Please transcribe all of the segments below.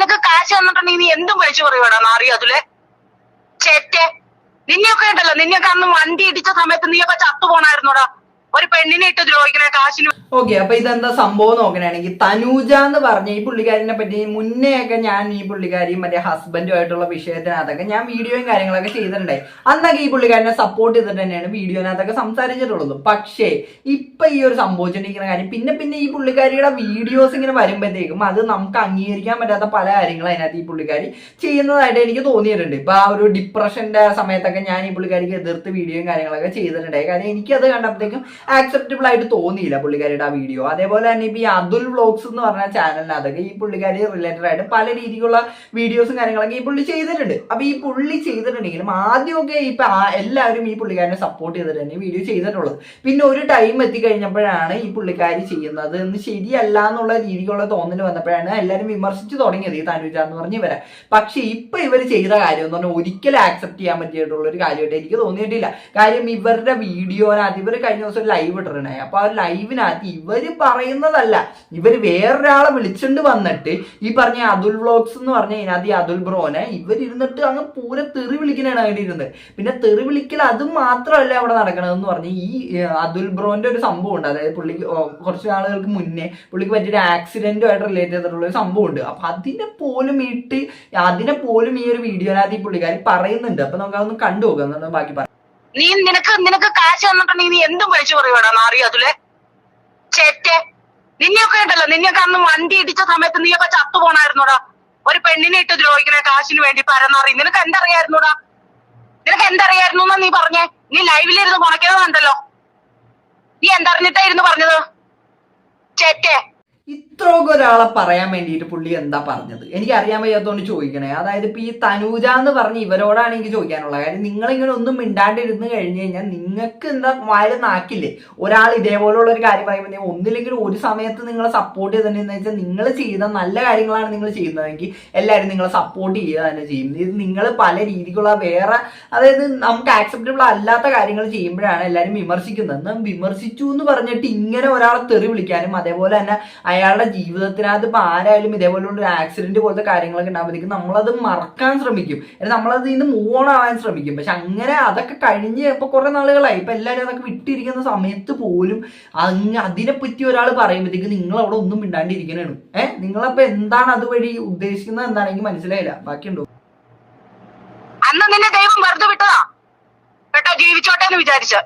നിനക്ക് കാശ് തന്നിട്ടുണ്ടെങ്കിൽ നീ എന്തും വിളിച്ചു പറയുവാടാ നാറി അതിലെ. ചേറ്റെ നിന്നെയൊക്കെ ഉണ്ടല്ലോ നിന്നെയൊക്കെ അന്ന് വണ്ടി ഇടിച്ച സമയത്ത് നീയൊക്കെ ചത്തു പോണായിരുന്നോടാ ഒരു പെണ്ണിനെ ഇട്ട് ദ്രോഹിക്കണ കാശിന് ഓക്കെ അപ്പൊ ഇതെന്താ സംഭവം നോക്കണാണെങ്കിൽ തനൂജ എന്ന് പറഞ്ഞ ഈ പുള്ളിക്കാരിനെ പറ്റി മുന്നേ ഒക്കെ ഞാൻ ഈ പുള്ളിക്കാരിയും മറ്റേ ഹസ്ബൻഡും ആയിട്ടുള്ള വിഷയത്തിനകത്തൊക്കെ ഞാൻ വീഡിയോയും കാര്യങ്ങളൊക്കെ ചെയ്തിട്ടുണ്ടായി. അന്നൊക്കെ ഈ പുള്ളിക്കാരനെ സപ്പോർട്ട് ചെയ്തിട്ട് തന്നെയാണ് വീഡിയോനകത്തൊക്കെ സംസാരിച്ചിട്ടുള്ളത്. പക്ഷേ ഇപ്പൊ ഈ ഒരു സംഭവിച്ചിരിക്കുന്ന കാര്യം പിന്നെ പിന്നെ ഈ പുള്ളിക്കാരിയുടെ വീഡിയോസ് ഇങ്ങനെ വരുമ്പോഴത്തേക്കും അത് നമുക്ക് അംഗീകരിക്കാൻ പറ്റാത്ത പല കാര്യങ്ങളും അതിനകത്ത് ഈ പുള്ളിക്കാരി ചെയ്യുന്നതായിട്ട് എനിക്ക് തോന്നിയിട്ടുണ്ട്. ഇപ്പൊ ആ ഒരു ഡിപ്രഷന്റെ സമയത്തൊക്കെ ഞാൻ ഈ പുള്ളിക്കാരിക്ക് എതിർത്ത് വീഡിയോയും കാര്യങ്ങളൊക്കെ ചെയ്തിട്ടുണ്ടായി. കാരണം എനിക്കത് കണ്ടപ്പോഴത്തേക്കും ആക്സെപ്റ്റബിൾ ആയിട്ട് തോന്നിയില്ല പുള്ളിക്കാരിയുടെ ആ വീഡിയോ അതേപോലെ തന്നെ ഇപ്പൊ ഈ അതുൽ വ്ലോഗ്സ് എന്ന് പറഞ്ഞ ചാനലിനകത്തൊക്കെ ഈ പുള്ളിക്കാരി റിലേറ്റഡ് ആയിട്ട് പല രീതിയിലുള്ള വീഡിയോസും കാര്യങ്ങളൊക്കെ ഈ പുള്ളി ചെയ്തിട്ടുണ്ട്. അപ്പൊ ഈ പുള്ളി ചെയ്തിട്ടുണ്ടെങ്കിലും ആദ്യമൊക്കെ ഇപ്പൊ എല്ലാവരും ഈ പുള്ളിക്കാരനെ സപ്പോർട്ട് ചെയ്തിട്ട് തന്നെ വീഡിയോ ചെയ്തിട്ടുള്ളത്. പിന്നെ ഒരു ടൈം എത്തിക്കഴിഞ്ഞപ്പോഴാണ് ഈ പുള്ളിക്കാരി ചെയ്യുന്നത്. എന്ന് ശരിയല്ല എന്നുള്ള രീതിക്കുള്ള തോന്നൽ വന്നപ്പോഴാണ് എല്ലാവരും വിമർശിച്ചു തുടങ്ങിയത് ഈ തനുജ എന്ന് പറഞ്ഞ് ഇവരെ. പക്ഷെ ഇപ്പൊ ഇവർ ചെയ്ത കാര്യം എന്ന് പറഞ്ഞാൽ ഒരിക്കലും ആക്സെപ്റ്റ് ചെയ്യാൻ പറ്റിയിട്ടുള്ള ഒരു കാര്യമായിട്ട് എനിക്ക് തോന്നിയിട്ടില്ല. കാര്യം ഇവരുടെ വീഡിയോനകത്ത് ഇവർ കഴിഞ്ഞ ദിവസം ലൈവ് ഇട്ടിട്ടുണ്ടായി. അപ്പൊ ആ ലൈവിനകത്ത് ഇവർ പറയുന്നതല്ല. ഇവർ വേറൊരാളെ വിളിച്ചുകൊണ്ട് വന്നിട്ട് ഈ പറഞ്ഞ അതുൽ വ്ലോഗ്സ് എന്ന് പറഞ്ഞ ഇതിനകത്ത് ഈ അതുൽ ബ്രോനെ ഇവരിരുന്നിട്ട് അങ്ങ് പൂരെ തെറി വിളിക്കണാണ് അങ്ങനെ ഇരുന്നത് പിന്നെ തെറി വിളിക്കൽ അത് മാത്രമല്ല അവിടെ നടക്കണതെന്ന് പറഞ്ഞ് ഈ അതുൽ ബ്രോന്റെ ഒരു സംഭവം ഉണ്ട് അതായത് പുള്ളിക്ക് കുറച്ച് നാളുകൾക്ക് മുന്നേ പുള്ളിക്ക് പറ്റിയൊരു ആക്സിഡന്റുമായിട്ട് റിലേറ്റ് ചെയ്തിട്ടുള്ള ഒരു സംഭവം ഉണ്ട് അപ്പൊ അതിനെ പോലും ഇട്ട് അതിനെ പോലും ഈ ഒരു വീഡിയോനകത്ത് ഈ പുള്ളിക്കാരി പറയുന്നുണ്ട്. അപ്പൊ നമുക്ക് അതൊന്ന് കണ്ടു നോക്കാം ബാക്കി പറയാം നീ നിനക്ക് നിനക്ക് കാശ് തന്നിട്ടുണ്ടെങ്കിൽ നീ എന്തും വിളിച്ചു പറയുവാടാ നാറി അതിലെ? ചേറ്റെ നിന്നെയൊക്കെ ഉണ്ടല്ലോ നിന്നെയൊക്കെ അന്ന് വണ്ടി ഇടിച്ച സമയത്ത് നീയൊക്കെ ചത്തു പോണായിരുന്നോടാ ഒരു പെണ്ണിനെ ഇട്ട് ദ്രോഹിക്കണ കാശിന് വേണ്ടി പരന്നറി. നിനക്ക് എന്തറിയായിരുന്നോടാ? നിനക്ക് എന്തറിയായിരുന്നു എന്നാ നീ പറഞ്ഞേ? നീ ലൈവിലിരുന്ന് മുണക്കുന്നത് നീ നീ എന്തറിഞ്ഞിട്ടായിരുന്നു പറഞ്ഞത്? ചേറ്റെ ഇത്രയൊക്കെ ഒരാളെ പറയാൻ വേണ്ടിയിട്ട് പുള്ളി എന്താ പറഞ്ഞത്? എനിക്ക് അറിയാൻ വയ്യാത്തോണ്ട് ചോദിക്കണേ. അതായത് ഇപ്പൊ ഈ തനൂജ എന്ന് പറഞ്ഞ് ഇവരോടാണ് എനിക്ക് ചോദിക്കാനുള്ളത്. കാര്യം നിങ്ങളിങ്ങനെ ഒന്നും മിണ്ടാണ്ടിരുന്ന് കഴിഞ്ഞ് കഴിഞ്ഞാൽ നിങ്ങൾക്ക് എന്താ വായ നാക്കില്ലേ? ഒരാൾ ഇതേപോലുള്ള ഒരു കാര്യം പറയുമ്പോൾ ഒന്നില്ലെങ്കിൽ ഒരു സമയത്ത് നിങ്ങളെ സപ്പോർട്ട് ചെയ്തിട്ടുണ്ടെന്ന് വെച്ചാൽ നിങ്ങൾ ചെയ്യുന്ന നല്ല കാര്യങ്ങളാണ് നിങ്ങൾ ചെയ്യുന്നതെങ്കിൽ എല്ലാവരും നിങ്ങളെ സപ്പോർട്ട് ചെയ്യുക തന്നെ ചെയ്യും. ഇത് നിങ്ങൾ പല രീതിക്കുള്ള വേറെ അതായത് നമുക്ക് ആക്സെപ്റ്റബിൾ അല്ലാത്ത കാര്യങ്ങൾ ചെയ്യുമ്പോഴാണ് എല്ലാവരും വിമർശിക്കുന്നത്. വിമർശിച്ചു എന്ന് പറഞ്ഞിട്ട് ഇങ്ങനെ ഒരാളെ തെറി വിളിക്കാനും അതേപോലെ തന്നെ അയാളുടെ ജീവിതത്തിനകത്ത് ഇപ്പൊ ആരായാലും ഇതേപോലുള്ള ഒരു ആക്സിഡന്റ് പോലത്തെ കാര്യങ്ങളൊക്കെ ഉണ്ടാകുമ്പോഴത്തേക്കും നമ്മളത് മറക്കാൻ ശ്രമിക്കും. നമ്മളത് ഇന്ന് മൂവ് ഓൺ ആവാൻ ശ്രമിക്കും. പക്ഷെ അങ്ങനെ അതൊക്കെ കഴിഞ്ഞ് ഇപ്പൊ കുറെ നാളുകളായി. ഇപ്പൊ എല്ലാവരും അതൊക്കെ വിട്ടിരിക്കുന്ന സമയത്ത് പോലും അങ്ങ് അതിനെപ്പറ്റി ഒരാൾ പറയുമ്പോഴത്തേക്ക് നിങ്ങൾ അവിടെ ഒന്നും മിണ്ടാണ്ടിരിക്കണേണ്. ഏഹ് നിങ്ങളപ്പോ എന്താണ് അതുവഴി ഉദ്ദേശിക്കുന്നത് എന്താണെങ്കിൽ മനസ്സിലായില്ല. ബാക്കിയുണ്ടോ? അന്ന് നിന്നെ ദൈവം വെറുതെ വിട്ടതാ. കേട്ടോ? ജീവിച്ചോട്ടെ എന്ന് വിചാരിച്ച്.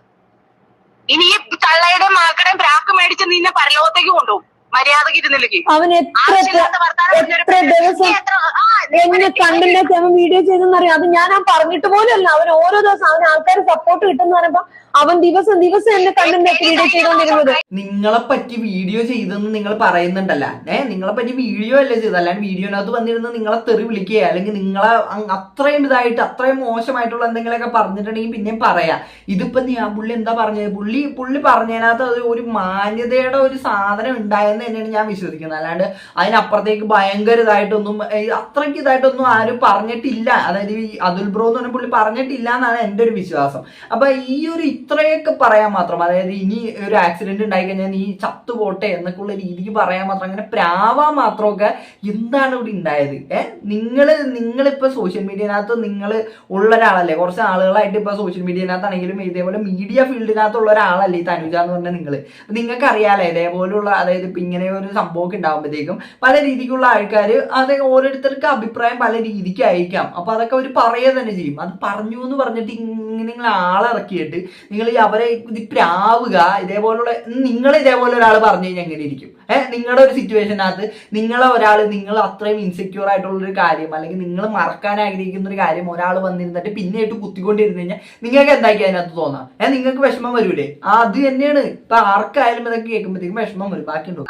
ഇനി ഈ തള്ളയുടെ മാക്കടേയും പ്രാക്ക് മേടിച്ച് നിന്നെ പരലോകത്തേക്ക് കൊണ്ടുപോകും. മര്യാദയ്ക്ക് ഇരുന്നില്ലെങ്കിൽ. അവൻ എത്ര എത്ര ദിവസം നീ എത്ര- ആ, നീ എന്നെ ഇവിടെ കണ്ടില്ലാത്ത അവൻ വീഡിയോ ചെയ്തെന്നറിയാം അത് ഞാൻ ആ പറഞ്ഞിട്ട് അല്ല. അവൻ ഓരോ ദിവസം അവൻ ആൾക്കാർ സപ്പോർട്ട് കിട്ടുന്ന പറയുമ്പോ അവൻ ദിവസം ദിവസം എന്നെ കണ്ടില്ലാത്ത വീഡിയോ ചെയ്തോണ്ടിരുന്നത്. നിങ്ങളെ പറ്റി വീഡിയോ ചെയ്തെന്ന് നിങ്ങൾ പറയുന്നുണ്ടല്ല. ഏ നിങ്ങളെ പറ്റി വീഡിയോ അല്ലേ ചെയ്തത്? അല്ലാണ്ട് വീഡിയോനകത്ത് വന്നിരുന്ന് നിങ്ങളെ തെറി വിളിക്കുക അല്ലെങ്കിൽ നിങ്ങളെ അത്രയും ഇതായിട്ട് അത്രയും മോശമായിട്ടുള്ള എന്തെങ്കിലുമൊക്കെ പറഞ്ഞിട്ടുണ്ടെങ്കിൽ പിന്നെയും പറയാം. ഇതിപ്പോ നീ ആ പുള്ളി എന്താ പറഞ്ഞത്? പുള്ളി പുള്ളി പറഞ്ഞതിനകത്ത് അത് ഒരു മാന്യതയുടെ ഒരു സാധനം ഉണ്ടായെന്ന് തന്നെയാണ് ഞാൻ വിശ്വസിക്കുന്നത്. അല്ലാണ്ട് അതിനപ്പുറത്തേക്ക് ഭയങ്കര ഇതായിട്ടൊന്നും അത്രയ്ക്ക് ഇതായിട്ടൊന്നും ആരും പറഞ്ഞിട്ടില്ല. അതായത് ഈ അതുൽ ബ്രോ എന്ന് പറഞ്ഞ പുള്ളി പറഞ്ഞിട്ടില്ല എന്നാണ് എന്റെ ഒരു വിശ്വാസം. അപ്പൊ ഈ ഒരു ഇത്രയൊക്കെ പറയാൻ മാത്രം. അതായത് ഇനി ഒരു ആക്സിഡന്റ് ഉണ്ടായി കഴിഞ്ഞാൽ നീ ചത്തുപോട്ടെ എന്നൊക്കെ ഉള്ള രീതിക്ക് പറയാൻ മാത്രം. അങ്ങനെ പ്രാവാൻ മാത്രമൊക്കെ എന്താണ് ഇവിടെ ഉണ്ടായത്? ഏഹ് നിങ്ങൾ നിങ്ങളിപ്പോ സോഷ്യൽ മീഡിയനകത്ത് നിങ്ങൾ ഉള്ള ഒരാളല്ലേ കുറച്ച് ആളുകളായിട്ട് ഇപ്പൊ സോഷ്യൽ മീഡിയനകത്താണെങ്കിലും ഇതേപോലെ മീഡിയ ഫീൽഡിനകത്തുള്ള ഒരാളല്ലേ ഈ തനുജ എന്ന് പറഞ്ഞാൽ നിങ്ങൾ നിങ്ങൾക്ക് അറിയാലേ ഇതേപോലുള്ള അതായത് ഇപ്പൊ ഇങ്ങനെ ഒരു സംഭവമൊക്കെ ഉണ്ടാകുമ്പോഴത്തേക്കും പല രീതിക്കുള്ള ആൾക്കാർ അത് ഓരോരുത്തർക്ക് അഭിപ്രായം പല രീതിക്കായിരിക്കാം. അപ്പോൾ അതൊക്കെ അവർ പറയുക തന്നെ ചെയ്യും. അത് പറഞ്ഞു എന്ന് പറഞ്ഞിട്ട് ഇങ്ങനെ നിങ്ങൾ ആളിറക്കിയിട്ട് നിങ്ങൾ ഈ അവരെ പ്രാവുക ഇതേപോലുള്ള നിങ്ങൾ ഇതേപോലെ ഒരാൾ പറഞ്ഞു കഴിഞ്ഞാൽ എങ്ങനെ ഇരിക്കും? ഏഹ് നിങ്ങളുടെ ഒരു സിറ്റുവേഷനകത്ത് നിങ്ങളെ ഒരാൾ നിങ്ങൾ അത്രയും ഇൻസെക്യൂർ ആയിട്ടുള്ള ഒരു കാര്യം അല്ലെങ്കിൽ നിങ്ങൾ മറക്കാൻ ആഗ്രഹിക്കുന്ന ഒരു കാര്യം ഒരാൾ വന്നിരുന്നിട്ട് പിന്നെയായിട്ട് കുത്തിക്കൊണ്ടിരുന്നു കഴിഞ്ഞാൽ നിങ്ങൾക്ക് എന്താക്കി അതിനകത്ത് തോന്നാം? ഏഹ് നിങ്ങൾക്ക് വിഷമം വരൂലേ? അത് തന്നെയാണ്. ഇപ്പൊ ആർക്കായാലും ഇതൊക്കെ കേൾക്കുമ്പോഴത്തേക്കും വിഷമം വരും. ബാക്കിയുണ്ടോ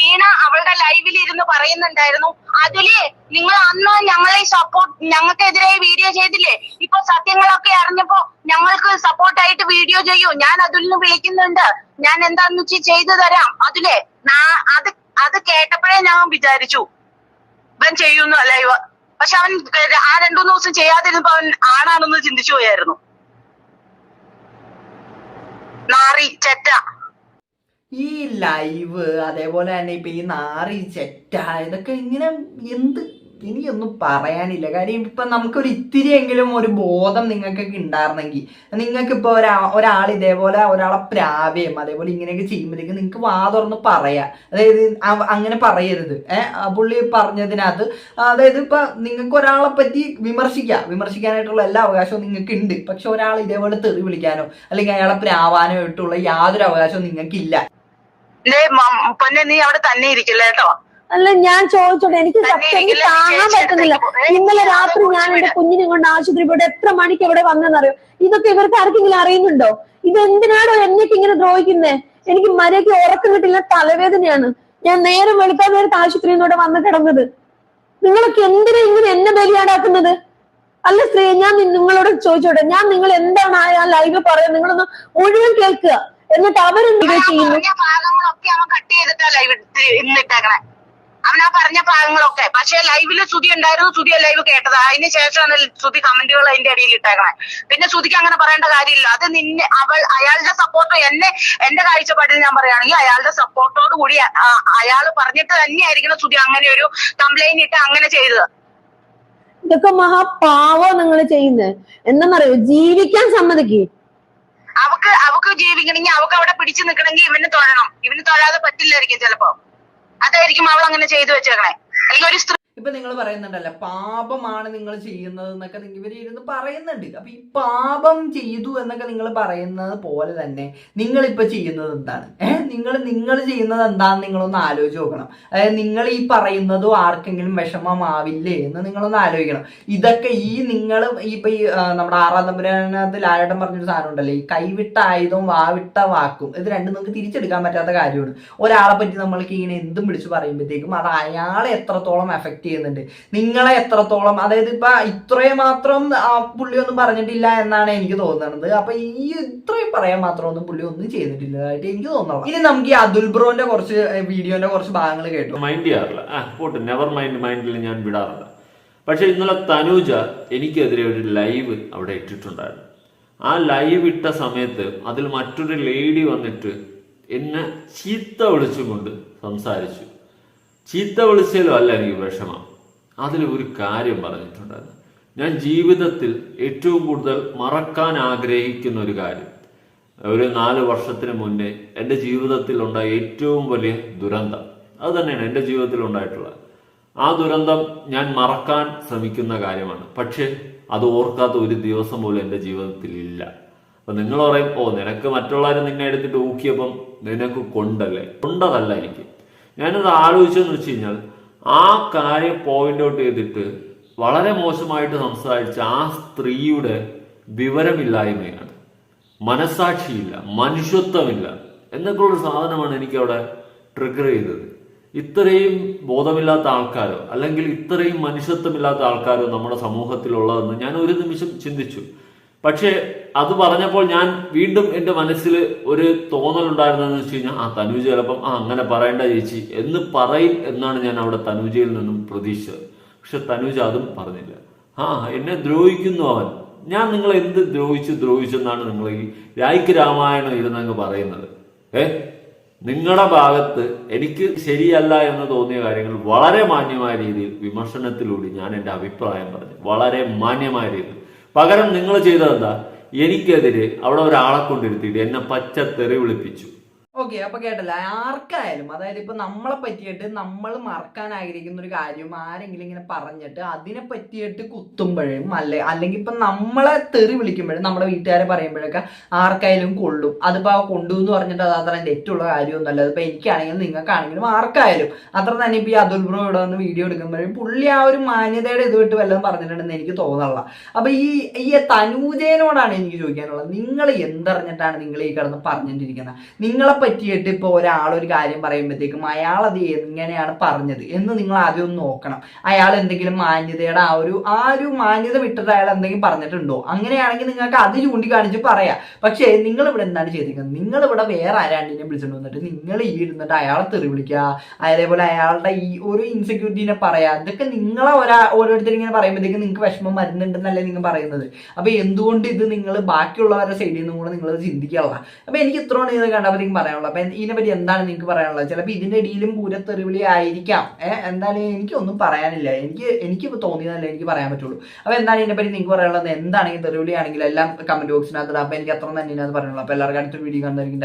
വീണ അവളുടെ ലൈവിൽ ഇരുന്ന് പറയുന്നുണ്ടായിരുന്നു. അതിൽ നിങ്ങൾ അന്ന് ഞങ്ങളെ സപ്പോർട്ട് ഞങ്ങൾക്കെതിരെ വീഡിയോ ചെയ്തില്ലേ? ഇപ്പൊ സത്യങ്ങളൊക്കെ അറിഞ്ഞപ്പോ ഞങ്ങൾക്ക് സപ്പോർട്ടായിട്ട് വീഡിയോ ചെയ്യൂ. ഞാൻ അതിലിന് വിളിക്കുന്നുണ്ട്. ഞാൻ എന്താന്ന് വെച്ച് ചെയ്തു തരാം. അതിലെ അത് അത് കേട്ടപ്പോഴേ ഞാൻ വിചാരിച്ചു ഇവൻ ചെയ്യുന്നു ലൈവ് പക്ഷെ അവൻ ആ രണ്ടു ദിവസം ചെയ്യാതിരുന്നപ്പോ അവൻ ആണാണെന്ന് ചിന്തിച്ചു പോയായിരുന്നു. നാറി ചെറ്റ. ഈ ലൈവ് അതേപോലെ തന്നെ ഇപ്പൊ ഈ നാറി ചെറ്റ ഇതൊക്കെ ഇങ്ങനെ എന്ത് എനിക്കൊന്നും പറയാനില്ല. കാര്യം ഇപ്പൊ നമുക്കൊരു ഇത്തിരിയെങ്കിലും ഒരു ബോധം നിങ്ങൾക്കൊക്കെ ഉണ്ടായിരുന്നെങ്കിൽ നിങ്ങൾക്കിപ്പോൾ ഒരാ ഒരാൾ ഇതേപോലെ ഒരാളെ പ്രാവ്യം അതേപോലെ ഇങ്ങനെയൊക്കെ ചെയ്യുമ്പോഴേക്കും നിങ്ങൾക്ക് വാ തുറന്ന് പറയാം. അതായത് അങ്ങനെ പറയരുത്. ഏഹ് പുള്ളി പറഞ്ഞതിനകത്ത് അതായത് ഇപ്പൊ നിങ്ങൾക്ക് ഒരാളെ പറ്റി വിമർശിക്കാം. വിമർശിക്കാനായിട്ടുള്ള എല്ലാ അവകാശവും നിങ്ങൾക്ക് ഉണ്ട് പക്ഷെ ഒരാൾ ഇതേപോലെ തെറി വിളിക്കാനോ അല്ലെങ്കിൽ അയാളെ പ്രാവാനോ ആയിട്ടുള്ള യാതൊരു അവകാശവും നിങ്ങൾക്കില്ല. പൊന്നെ നീ അവിടെ തന്നെ ഇരിക്കില്ല കേട്ടോ? അല്ല ഞാൻ ചോദിച്ചോട്ടെ എനിക്ക് സത്യം താങ്ങാൻ പറ്റുന്നില്ല. ഇന്നലെ രാത്രി ഞാൻ. എന്റെ കുഞ്ഞിനെ കൊണ്ട് ആശുപത്രി പോയിട്ട് എത്ര മണിക്ക് ഇവിടെ വന്നെന്നറിയോ? ഇതൊക്കെ ഇവർക്ക് ആർക്കെങ്കിലും അറിയുന്നുണ്ടോ? ഇത് എന്തിനാണോ എന്നൊക്കെ ഇങ്ങനെ ദ്രോഹിക്കുന്നേ? എനിക്ക് മര്യാദയ്ക്ക് ഉറക്കം കിട്ടില്ല തലവേദനയാണ്. ഞാൻ നേരം വെളുക്കാൻ നേരത്തെ ആശുപത്രിയിൽ നിന്ന് ഇവിടെ വന്ന് കിടന്നത്. നിങ്ങളൊക്കെ എന്തിനാ ഇങ്ങനെ എന്നെ ബലിയാടാക്കുന്നത്? അല്ല സ്ത്രീ ഞാൻ നിങ്ങളോട് ചോദിച്ചോട്ടെ. ഞാൻ നിങ്ങൾ എന്താണ് ആ ലൈവ് പറയുന്നത്? നിങ്ങളൊന്ന് മുഴുവൻ കേൾക്കുക. എന്നിട്ട് ആ ചെയ്യുന്നു. ഭാഗങ്ങളൊക്കെ അവൻ കട്ട് ചെയ്തിട്ടാ ലൈവ് ഇന്നിട്ടേക്കണേ. അവൻ ആ പറഞ്ഞ ഭാഗങ്ങളൊക്കെ പക്ഷെ ലൈവിൽ ശ്രുതി ഉണ്ടായിരുന്നു. ശ്രുതി ലൈവ് കേട്ടത്. അതിന് ശേഷമാണ് ശ്രുതി കമന്റുകൾ അതിന്റെ അടിയിൽ ഇട്ടേക്കണേ. പിന്നെ ശ്രുതിക്ക് അങ്ങനെ പറയേണ്ട കാര്യമില്ല. അത് നിന്നെ അവൾ അയാളുടെ സപ്പോർട്ട് എന്നെ എന്റെ കാഴ്ചപ്പാടിൽ ഞാൻ പറയുകയാണെങ്കിൽ അയാളുടെ സപ്പോർട്ടോട് കൂടി അയാൾ പറഞ്ഞിട്ട് തന്നെയായിരിക്കണം ശ്രുതി അങ്ങനെ ഒരു കംപ്ലൈന്റ് ഇട്ട് അങ്ങനെ ചെയ്തത്. ഇതൊക്കെ മഹാപാവോ നിങ്ങൾ ചെയ്യുന്നത് എന്താണെന്നറിയോ ജീവിക്കാൻ സമ്മതിക്കേ. ജീവിക്കണമെങ്കിൽ അവക്ക് അവിടെ പിടിച്ചു നിൽക്കണമെങ്കിൽ ഇവന് തൊഴണം. ഇവന് തൊഴാതെ പറ്റില്ലായിരിക്കും ചിലപ്പോ. അതായിരിക്കും അവൾ അങ്ങനെ ചെയ്തു വെച്ചേക്കണേ. അല്ലെങ്കിൽ ഒരു സ്ത്രീ ഇപ്പൊ നിങ്ങൾ പറയുന്നുണ്ടല്ലോ പാപമാണ് നിങ്ങൾ ചെയ്യുന്നത് എന്നൊക്കെ നിങ്ങൾ ഇവർ ഇരുന്ന് പറയുന്നുണ്ട്. അപ്പൊ ഈ പാപം ചെയ്തു എന്നൊക്കെ നിങ്ങൾ പറയുന്നത് പോലെ തന്നെ നിങ്ങൾ ഇപ്പൊ ചെയ്യുന്നത് എന്താണ്? ഏഹ് നിങ്ങൾ നിങ്ങൾ ചെയ്യുന്നത് എന്താണെന്ന് നിങ്ങളൊന്ന് ആലോചിച്ച് നോക്കണം. അതായത് നിങ്ങൾ ഈ പറയുന്നതോ ആർക്കെങ്കിലും വിഷമമാവില്ലേ എന്ന് നിങ്ങളൊന്ന് ആലോചിക്കണം. ഇതൊക്കെ ഈ നിങ്ങൾ ഇപ്പൊ ഈ നമ്മുടെ ആറാം തമ്പുരാനകത്ത് ലാലേട്ടൻ പറഞ്ഞൊരു സാധനം ഉണ്ടല്ലോ ഈ കൈവിട്ട ആയുധവും വാവിട്ട വാക്കും. ഇത് രണ്ടും നിങ്ങൾക്ക് തിരിച്ചെടുക്കാൻ പറ്റാത്ത കാര്യമാണ്. ഒരാളെ പറ്റി നമ്മൾക്ക് ഇങ്ങനെ എന്തും വിളിച്ച് പറയുമ്പോഴത്തേക്കും അത് അയാളെ എത്രത്തോളം എഫക്ട് ചെയ്യുന്നുണ്ട്. നിങ്ങളെ എത്രത്തോളം അതായത് ഇപ്പൊ ഇത്രയും മാത്രം ആ പുള്ളി ഒന്നും പറഞ്ഞിട്ടില്ല എന്നാണ് എനിക്ക് തോന്നുന്നത്. അപ്പൊ ഈ ഇത്രയും പറയാൻ മാത്രം ഒന്നും പുള്ളി ഒന്നും ചെയ്തിട്ടില്ലതായിട്ട് എനിക്ക് തോന്നുന്നു ഇനി നമുക്ക് ഈ അതുൽ ബ്രോന്റെ കുറച്ച് വീഡിയോന്റെ കുറച്ച് ഭാഗങ്ങൾ കേട്ടു. മൈൻഡ് ചെയ്യാറില്ല. ആ പോട്ടെ നെവർ മൈൻഡ് മൈൻഡിൽ ഞാൻ വിടാറില്ല. പക്ഷെ ഇന്നലെ തനൂജ എനിക്കെതിരെ ഒരു ലൈവ് അവിടെ ഇട്ടിട്ടുണ്ടായിരുന്നു. ആ ലൈവ് ഇട്ട സമയത്ത് അതിൽ മറ്റൊരു ലേഡി വന്നിട്ട് എന്നെ ചീത്ത വിളിച്ചുകൊണ്ട് സംസാരിച്ചു. ചീത്ത വിളിച്ചാലും അല്ല എനിക്ക് വിഷമം. അതിൽ ഒരു കാര്യം പറഞ്ഞിട്ടുണ്ടായിരുന്നു. ഞാൻ ജീവിതത്തിൽ ഏറ്റവും കൂടുതൽ മറക്കാൻ ആഗ്രഹിക്കുന്ന ഒരു കാര്യം. ഒരു നാല് വർഷത്തിന് മുന്നേ എന്റെ ജീവിതത്തിൽ ഉണ്ടായ ഏറ്റവും വലിയ ദുരന്തം. അത് തന്നെയാണ് എന്റെ ജീവിതത്തിൽ ഉണ്ടായിട്ടുള്ളത്. ആ ദുരന്തം ഞാൻ മറക്കാൻ ശ്രമിക്കുന്ന കാര്യമാണ്. പക്ഷേ അത് ഓർക്കാത്ത ഒരു ദിവസം പോലും എന്റെ ജീവിതത്തിൽ ഇല്ല. അപ്പൊ നിങ്ങൾ പറയും ഓ നിനക്ക് മറ്റുള്ളവരെ നിന്നെ എടുത്തിട്ട് ഊക്കിയപ്പം നിനക്ക് കൊണ്ടല്ലേ? കൊണ്ടതല്ല എനിക്ക്. ഞാനത് ആലോചിച്ചെന്ന് വെച്ച് കഴിഞ്ഞാൽ ആ കാര്യം പോയിന്റ് ഔട്ട് ചെയ്തിട്ട് വളരെ മോശമായിട്ട് സംസാരിച്ച ആ സ്ത്രീയുടെ വിവരമില്ലായ്മയാണ്. മനസാക്ഷിയില്ല മനുഷ്യത്വമില്ല എന്നൊക്കെയുള്ള സാധനമാണ് എനിക്ക് അവിടെ ട്രിഗർ ചെയ്തത്. ഇത്രയും ബോധമില്ലാത്ത ആൾക്കാരോ അല്ലെങ്കിൽ ഇത്രയും മനുഷ്യത്വമില്ലാത്ത ആൾക്കാരോ നമ്മുടെ സമൂഹത്തിലുള്ളതെന്ന് ഞാൻ ഒരു നിമിഷം ചിന്തിച്ചു. പക്ഷേ അത് പറഞ്ഞപ്പോൾ ഞാൻ വീണ്ടും എന്റെ മനസ്സിൽ ഒരു തോന്നലുണ്ടായിരുന്നെന്ന് വെച്ച് കഴിഞ്ഞാൽ ആ തനുജ ചിലപ്പം ആ അങ്ങനെ പറയേണ്ട ചേച്ചി എന്ന് പറയും എന്നാണ് ഞാൻ അവിടെ തനുജയിൽ നിന്നും പ്രതീക്ഷിച്ചത്. പക്ഷെ തനുജ അതും പറഞ്ഞില്ല. ആ എന്നെ ദ്രോഹിക്കുന്നു അവൻ. ഞാൻ നിങ്ങളെ എന്ത് ദ്രോഹിച്ച് ദ്രോഹിച്ചെന്നാണ് നിങ്ങൾ ഈ രായ്ക്ക് രാമായണം ഇരുന്നങ്ങ് പറയുന്നത്. ഏ? നിങ്ങളുടെ ഭാഗത്ത് എനിക്ക് ശരിയല്ല എന്ന് തോന്നിയ കാര്യങ്ങൾ വളരെ മാന്യമായ രീതിയിൽ വിമർശനത്തിലൂടെ ഞാൻ എന്റെ അഭിപ്രായം പറഞ്ഞു. വളരെ മാന്യമായ രീതിയിൽ. പകരം നിങ്ങൾ ചെയ്തതെന്താ? എനിക്കെതിരെ അവിടെ ഒരാളെ കൊണ്ടിരുത്തിയിട്ട് എന്നെ പച്ച തെറി വിളിപ്പിച്ചു. ഓക്കെ അപ്പൊ കേട്ടല്ല. ആർക്കായാലും അതായത് ഇപ്പൊ നമ്മളെ പറ്റിയിട്ട് നമ്മൾ മറക്കാൻ ആഗ്രഹിക്കുന്ന ഒരു കാര്യം ആരെങ്കിലും ഇങ്ങനെ പറഞ്ഞിട്ട് അതിനെ പറ്റിയിട്ട് കുത്തുമ്പോഴും അല്ലെ അല്ലെങ്കിൽ ഇപ്പൊ നമ്മളെ തെറി വിളിക്കുമ്പോഴും നമ്മുടെ വീട്ടുകാരെ പറയുമ്പോഴൊക്കെ ആർക്കായാലും കൊള്ളും. അതിപ്പോ കൊണ്ടു എന്ന് പറഞ്ഞിട്ട് അത് അത്ര തെറ്റുള്ള കാര്യമൊന്നുമല്ല. അതിപ്പോ എനിക്കാണെങ്കിലും നിങ്ങൾക്കാണെങ്കിലും ആർക്കായാലും. അത്ര തന്നെ ഇപ്പൊ ഈ അതുൽ ബ്രോ ഇവിടെ വന്ന് വീഡിയോ എടുക്കുമ്പോഴും പുള്ളി ആ ഒരു മാന്യതയുടെ ഇത് വിട്ട് വല്ലതും പറഞ്ഞിട്ടുണ്ടെന്ന് എനിക്ക് തോന്നാനുള്ള അപ്പൊ ഈ ഈ തനൂജയനോടാണ് എനിക്ക് ചോദിക്കാനുള്ളത്. നിങ്ങൾ എന്തറിഞ്ഞിട്ടാണ് നിങ്ങൾ ഈ കിടന്ന് പറഞ്ഞിട്ടിരിക്കുന്നത് നിങ്ങളെ പറ്റിയിട്ട് ഇപ്പോൾ ഒരാൾ ഒരു കാര്യം പറയുമ്പോഴത്തേക്കും അയാൾ അത് എങ്ങനെയാണ് പറഞ്ഞത് എന്ന് നിങ്ങൾ ആദ്യം ഒന്ന് നോക്കണം. അയാൾ എന്തെങ്കിലും മാന്യതയുടെ ആ ഒരു ആ ഒരു മാന്യത വിട്ടിട്ട് അയാൾ എന്തെങ്കിലും പറഞ്ഞിട്ടുണ്ടോ? അങ്ങനെയാണെങ്കിൽ നിങ്ങൾക്ക് അത് ചൂണ്ടിക്കാണിച്ച് പറയാം. പക്ഷേ നിങ്ങൾ ഇവിടെ എന്താണ് ചെയ്തിരിക്കുന്നത്? നിങ്ങൾ ഇവിടെ വേറെ ആരാണ്ടിനെ വിളിച്ചിട്ട് വന്നിട്ട് നിങ്ങൾ ഈ ഇരുന്നിട്ട് അയാളെ തെറി വിളിക്കുക. അതേപോലെ അയാളുടെ ഈ ഒരു ഇൻസെക്യൂരിറ്റീനെ പറയാ. ഇതൊക്കെ നിങ്ങളെ ഒരാ ഓരോരുത്തർ ഇങ്ങനെ പറയുമ്പോഴത്തേക്കും നിങ്ങൾക്ക് വിഷമം വരുന്നുണ്ടെന്നല്ലേ നിങ്ങൾ പറയുന്നത്. അപ്പൊ എന്തുകൊണ്ട് ഇത് നിങ്ങൾ ബാക്കിയുള്ളവരുടെ സൈഡിൽ നിന്നും കൂടെ നിങ്ങൾ ചിന്തിക്കാനുള്ള അപ്പൊ എനിക്ക് ഇത്രയാണ് ഇത് കണ്ടപ്പോഴത്തേക്കും പറയാനുള്ളത്. പറയാനുള്ളത്. അപ്പൊ ഇതിനെപ്പറ്റി എന്താണ് നിങ്ങൾക്ക് പറയാനുള്ളത്? ചിലപ്പോൾ ഇതിന്റെ ഇടയിലും പൂരത്തെറിവിളി ആയിരിക്കാം. ഏഹ് എന്തായാലും എനിക്കൊന്നും പറയാനില്ല. എനിക്ക് എനിക്ക് തോന്നിയതല്ല എനിക്ക് പറയാൻ പറ്റുള്ളൂ. അപ്പൊ എന്താണ് ഇതിനെപ്പറ്റി നിങ്ങൾക്ക് പറയാനുള്ളത്? എന്താണെങ്കിൽ തെറിവിളി ആണെങ്കിലും എല്ലാം കമന്റ് ബോക്സിനകത്ത് അപ്പോൾ അപ്പൊ എനിക്ക് അത്ര തന്നെയാണ് ഇതിനകത്ത് പറയാനുള്ളൂ. അപ്പൊ എല്ലാവർക്കും അടുത്ത വീഡിയോ കണ്ടായിരിക്കും